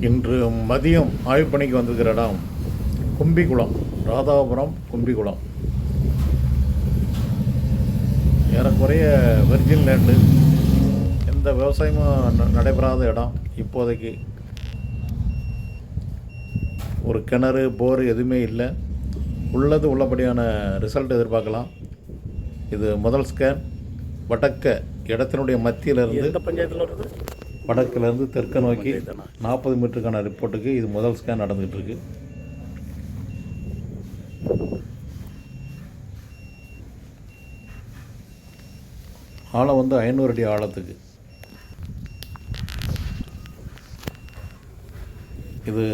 இன்று மதியம் ஆய்வு பணிக்கு வந்திருக்கிற இடம் கும்பிக்குளம் ராதாபுரம் கும்பிக்குளம் ஏறக்குறைய வெர்ஜின் லேண்டு. எந்த விவசாயமும் ந- நடைபெறாத இடம். இப்போதைக்கு ஒரு கிணறு போர் எதுவுமே இல்லை. உள்ளது உள்ளபடியான ரிசல்ட் எதிர்பார்க்கலாம். இது முதல் ஸ்கேன். வடக்க இடத்தினுடைய மத்தியிலிருந்து எந்த பஞ்சாயத்தில் வருது? வடக்கிலிருந்து தெற்கு நோக்கி நாற்பது மீட்டருக்கான ரிப்போர்ட்டுக்கு இது முதல் ஸ்கேன் நடந்துகிட்டு இருக்கு ஆழம் வந்து ஐநூறு அடி ஆழத்துக்கு. இது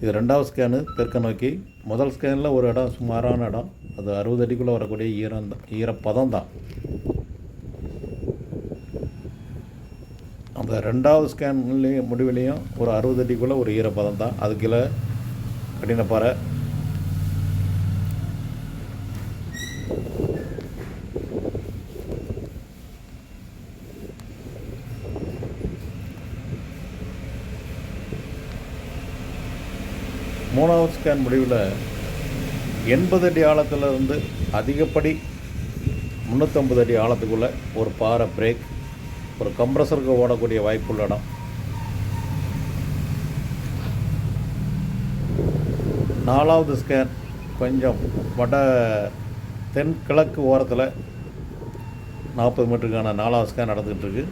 இது ரெண்டாவது ஸ்கேனு தெற்க நோக்கி. முதல் ஸ்கேனில் ஒரு இடம் சுமாரான இடம். அது அறுபது அடிக்குள்ளே வரக்கூடிய ஈரம் தான் ஈரப்பதம் தான். அந்த ரெண்டாவது ஸ்கேன்லேயும் முடிவிலையும் ஒரு அறுபது அடிக்குள்ளே ஒரு ஈரப்பதம் தான். அது கீழே கடினப்பாறை மூணாவது ஸ்கேன் முடிவில் எண்பது அடி ஆழத்துலேருந்து அதிகப்படி முந்நூற்றம்பது அடி ஆழத்துக்குள்ளே ஒரு பாறை பிரேக் ஒரு கம்ப்ரஸருக்கு ஓடக்கூடிய வாய்ப்புள்ள இடம். நாலாவது ஸ்கேன் கொஞ்சம் வட தென்கிழக்கு ஓரத்தில் நாற்பது மீட்டருக்கான நாலாவது ஸ்கேன் நடந்துக்கிட்டு இருக்கு.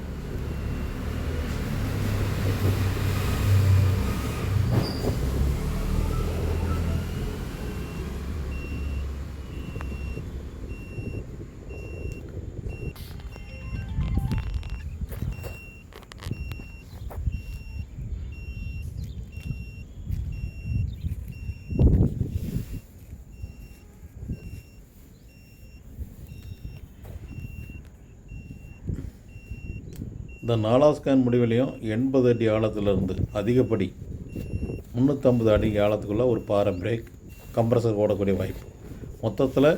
இந்த நாலாவது ஸ்கேன் முடிவிலையும் எண்பது அடி ஆழத்துலேருந்து அதிகப்படி முந்நூற்றம்பது அடி ஆழத்துக்குள்ளே ஒரு பாறை பிரேக் கம்ப்ரஸர் ஓடக்கூடிய வாய்ப்பு. மொத்தத்தில்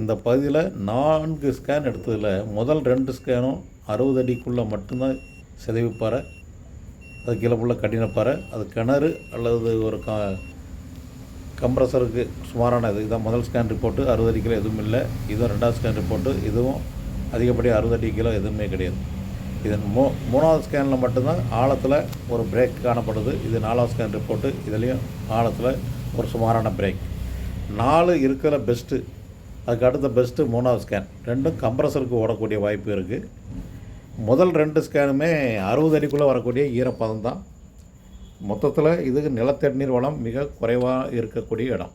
இந்த பகுதியில் நான்கு ஸ்கேன் எடுத்ததில் முதல் ரெண்டு ஸ்கேனும் அறுபது அடிக்குள்ளே மட்டும்தான் சிதைவு பாறை அது கீழே ஃபுல்லாக கடினப்பாறை அது கிணறு அல்லது ஒரு க கம்ப்ரஸருக்கு சுமாரான இது. இதான் முதல் ஸ்கேன் ரிப்போர்ட்டு அறுபது அடி கிலோ எதுவும் இல்லை. இதுவும் ரெண்டாவது ஸ்கேன் ரிப்போர்ட்டு இதுவும் அதிகப்படி அறுபது அடி கிலோ எதுவுமே கிடையாது. இதன் மூ மூணாவது ஸ்கேனில் மட்டும்தான் ஆழத்தில் ஒரு பிரேக் காணப்படுது. இது நாலாவது ஸ்கேன் ரிப்போர்ட்டு இதுலேயும் ஆழத்தில் ஒரு சுமாரான பிரேக் நாலு இருக்கிற பெஸ்ட்டு அதுக்கு அடுத்த பெஸ்ட்டு மூணாவது ஸ்கேன் ரெண்டும் கம்ப்ரஸருக்கு ஓடக்கூடிய வாய்ப்பு இருக்குது முதல் ரெண்டு ஸ்கேனுமே அறுபது அடிக்குள்ளே வரக்கூடிய ஈரப்பதம் தான். மொத்தத்தில் இதுக்கு நிலத்தடி நீர் வளம் மிக குறைவாக இருக்கக்கூடிய இடம்.